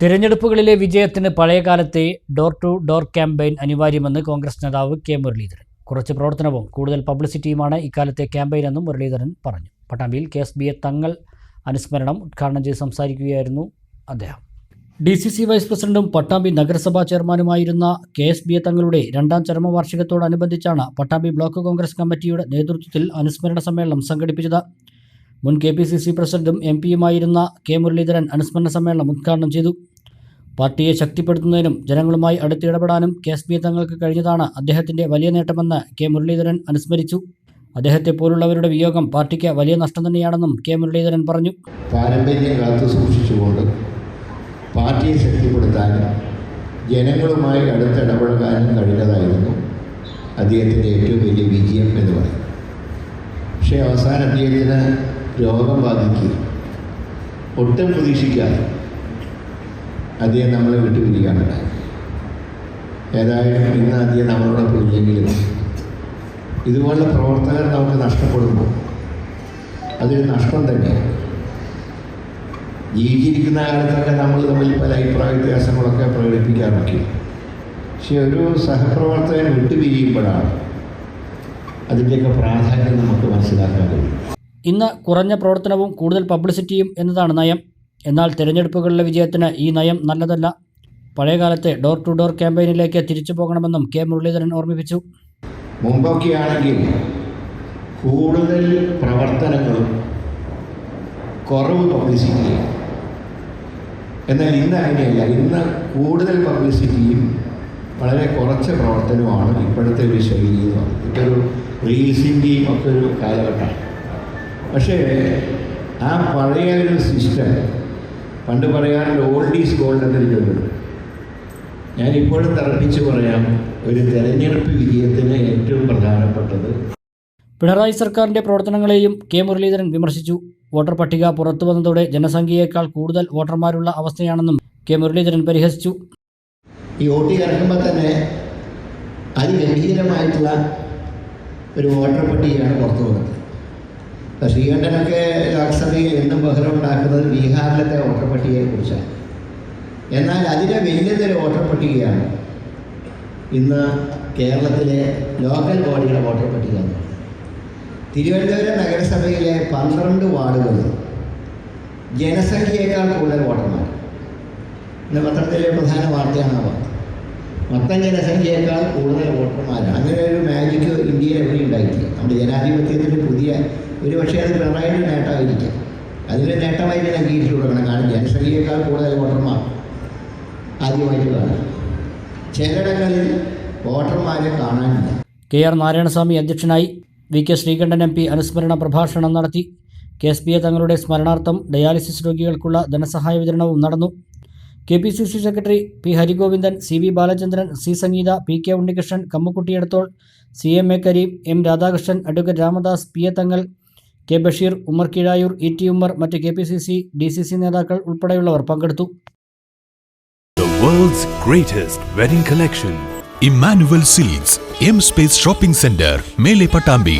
തിരഞ്ഞെടുപ്പുകളിലെ വിജയത്തിന് പഴയകാലത്തെ door to door campaign അനിവാര്യമെന്ന് കോൺഗ്രസ് നേതാവ് കെ മുരളീധരൻ. കുറച്ച് പ്രവർത്തനവും കൂടുതൽ പബ്ലിസിറ്റിയുമാണ് ഇക്കാലത്തെ ക്യാമ്പയിനെന്നും മുരളീധരൻ പറഞ്ഞു. പട്ടാമ്പിയിൽ കെ എസ് തങ്ങൾ അനുസ്മരണം ഉദ്ഘാടനം ചെയ്ത് സംസാരിക്കുകയായിരുന്നു അദ്ദേഹം. ഡി സി സി വൈസ് പ്രസിഡന്റും പട്ടാമ്പി നഗരസഭാ ചെയർമാനുമായിരുന്ന കെ എസ് ബി എ തങ്ങളുടെ രണ്ടാം ചരമവാർഷികത്തോടനുബന്ധിച്ചാണ് പട്ടാമ്പി ബ്ലോക്ക് കോൺഗ്രസ് കമ്മിറ്റിയുടെ നേതൃത്വത്തിൽ അനുസ്മരണ സമ്മേളനം സംഘടിപ്പിച്ചത്. മുൻ കെ പി സി സി പ്രസിഡന്റും എം പിയുമായിരുന്ന കെ മുരളീധരൻ അനുസ്മരണ സമ്മേളനം ഉദ്ഘാടനം ചെയ്തു. പാർട്ടിയെ ശക്തിപ്പെടുത്തുന്നതിനും ജനങ്ങളുമായി അടുത്തിടപെടാനും കെ എസ് പി തങ്ങൾക്ക് കഴിഞ്ഞതാണ് അദ്ദേഹത്തിന്റെ വലിയ നേട്ടമെന്ന് കെ മുരളീധരൻ അനുസ്മരിച്ചു. അദ്ദേഹത്തെ പോലുള്ളവരുടെ വിയോഗം പാർട്ടിക്ക് വലിയ നഷ്ടം തന്നെയാണെന്നും കെ മുരളീധരൻ പറഞ്ഞു. പാരമ്പര്യം കാത്തു സൂക്ഷിച്ചുകൊണ്ട് പാർട്ടിയെ ശക്തിപ്പെടുത്താനും ജനങ്ങളുമായി അടുത്തിടപഴകാനും കഴിഞ്ഞതായിരുന്നു അദ്ദേഹത്തിന്റെ ഏറ്റവും വലിയ വിജയം എന്ന് പറയും പക്ഷേ അവസാനം അദ്ദേഹത്തിന് രോഗം ബാധിക്കുക ഒട്ടും പ്രതീക്ഷിക്കാതെ അദ്ദേഹം നമ്മളെ വിട്ടുപിരിക്കാനുണ്ടായി ഏതായാലും ഇന്ന് അദ്ദേഹം നമ്മളോടൊപ്പം ഇല്ലെങ്കിലും ഇതുപോലുള്ള പ്രവർത്തകർ നമുക്ക് നഷ്ടപ്പെടുമ്പോൾ അതൊരു നഷ്ടം തന്നെയാണ്. ജീവിച്ചിരിക്കുന്ന കാലത്തൊക്കെ നമ്മൾ തമ്മിൽ പല അഭിപ്രായ വ്യത്യാസങ്ങളൊക്കെ പ്രകടിപ്പിക്കാറൊക്കെ പക്ഷെ ഒരു സഹപ്രവർത്തകൻ വിട്ടുപിരിയുമ്പോഴാണ് അതിന്റെയൊക്കെ പ്രാധാന്യം നമുക്ക് മനസ്സിലാക്കാൻ കഴിയും. ഇന്ന് കുറഞ്ഞ പ്രവർത്തനവും കൂടുതൽ പബ്ലിസിറ്റിയും എന്നതാണ് നയം. എന്നാൽ തിരഞ്ഞെടുപ്പുകളിലെ വിജയത്തിന് ഈ നയം നല്ലതല്ല. പഴയകാലത്തെ ഡോർ ടു ഡോർ ക്യാമ്പയിനിലേക്ക് തിരിച്ചു പോകണമെന്നും കെ മുരളീധരൻ ഓർമ്മിപ്പിച്ചു. മുമ്പൊക്കെ ആണെങ്കിൽ കൂടുതൽ പ്രവർത്തനങ്ങളും കുറവ് പബ്ലിസിറ്റിയും. എന്നാൽ ഇന്ന് അങ്ങനെയല്ല. ഇന്ന് കൂടുതൽ പബ്ലിസിറ്റിയും വളരെ കുറച്ച് പ്രവർത്തനമാണ് ഇപ്പോഴത്തെ ഒരു ശൈലി എന്ന് പറയുന്നത്. ഇപ്പോൾ ഒരു റീൽസിന്റെയും ഒക്കെ ഒരു കാലഘട്ടമാണ്. പക്ഷേ ആ പഴയ ഒരു സിസ്റ്റം പണ്ട് പറയാറുണ്ട് ഓൾഡ് ഈസ് ഗോൾഡ് എന്നൊരു ചൊല്ലുണ്ട് ഞാൻ ഇപ്പോഴും തറപ്പിച്ച് പറയാം ഒരു തെരഞ്ഞെടുപ്പ് വിജയത്തിന് ഏറ്റവും പ്രധാനപ്പെട്ടത്. പിണറായി സർക്കാരിന്റെ പ്രവർത്തനങ്ങളെയും കെ മുരളീധരൻ വിമർശിച്ചു. വോട്ടർ പട്ടിക പുറത്തു വന്നതോടെ ജനസംഖ്യയേക്കാൾ കൂടുതൽ വോട്ടർമാരുള്ള അവസ്ഥയാണെന്നും കെ മുരളീധരൻ പരിഹസിച്ചു. ഈ വോട്ട് ഇറക്കുമ്പോൾ തന്നെ അതിഗംഭീരമായിട്ടുള്ള ഒരു വോട്ടർ പട്ടികയാണ് പുറത്തു വന്നത്. ശ്രീകണ്ഠനൊക്കെ ലോക്സഭയിൽ എന്നും ബഹളം ഉണ്ടാക്കുന്നത് ബീഹാറിലത്തെ വോട്ടർ പട്ടികയെക്കുറിച്ചാണ് എന്നാൽ അതിനെ വലിയതൊരു വോട്ടർ പട്ടികയാണ് ഇന്ന് കേരളത്തിലെ ലോക്കൽ ബോഡിയുടെ വോട്ടർ പട്ടിക തിരുവനന്തപുരം നഗരസഭയിലെ പന്ത്രണ്ട് വാർഡുകളിൽ ജനസംഖ്യയേക്കാൾ കൂടുതൽ വോട്ടർമാർ ഇന്ന് പത്രത്തിലെ പ്രധാന വാർത്തയാണ് ആ വാർത്ത മൊത്തം ജനസംഖ്യയേക്കാൾ കൂടുതൽ വോട്ടർമാരാണ് അങ്ങനെ ഒരു മാജിക് ഇന്ത്യയിൽ എവിടെ ഉണ്ടായിട്ടില്ല. നമ്മുടെ ജനാധിപത്യത്തിന്റെ പുതിയ ഒരു പക്ഷേ അത് പിണറായിയുടെ നേട്ടമായിരിക്കാം. അതിന്റെ നേട്ടമായിട്ട് അംഗീകരിച്ചു കൊടുക്കണം കാരണം ജനസംഖ്യയേക്കാൾ കൂടുതൽ വോട്ടർമാർ ആദ്യമായിട്ട് ചിലയിടങ്ങളിൽ വോട്ടർമാരെ കാണാനില്ല. കെ ആർ നാരായണസ്വാമി അധ്യക്ഷനായി V K Sreekandan M P അനുസ്മരണ പ്രഭാഷണം നടത്തി. കെ എസ് പി എ തങ്ങളുടെ സ്മരണാർത്ഥം ഡയാലിസിസ് രോഗികൾക്കുള്ള ധനസഹായ വിതരണവും നടന്നു. K P C C secretary P Harigovindan C V Balachandran C Sangeetha P K Unnikrishnan കമ്മുക്കുട്ടിയെടുത്തോൾ C M A Kareem M Radhakrishnan advocate Ramadas P A Thangal K Basheer Ummer Kizhayur E T Ummer മറ്റ് K P C C D C C നേതാക്കൾ ഉൾപ്പെടെയുള്ളവർ പങ്കെടുത്തു. World's greatest wedding collection Emmanuel Emmanuel M space shopping centre മേലെ Patambi,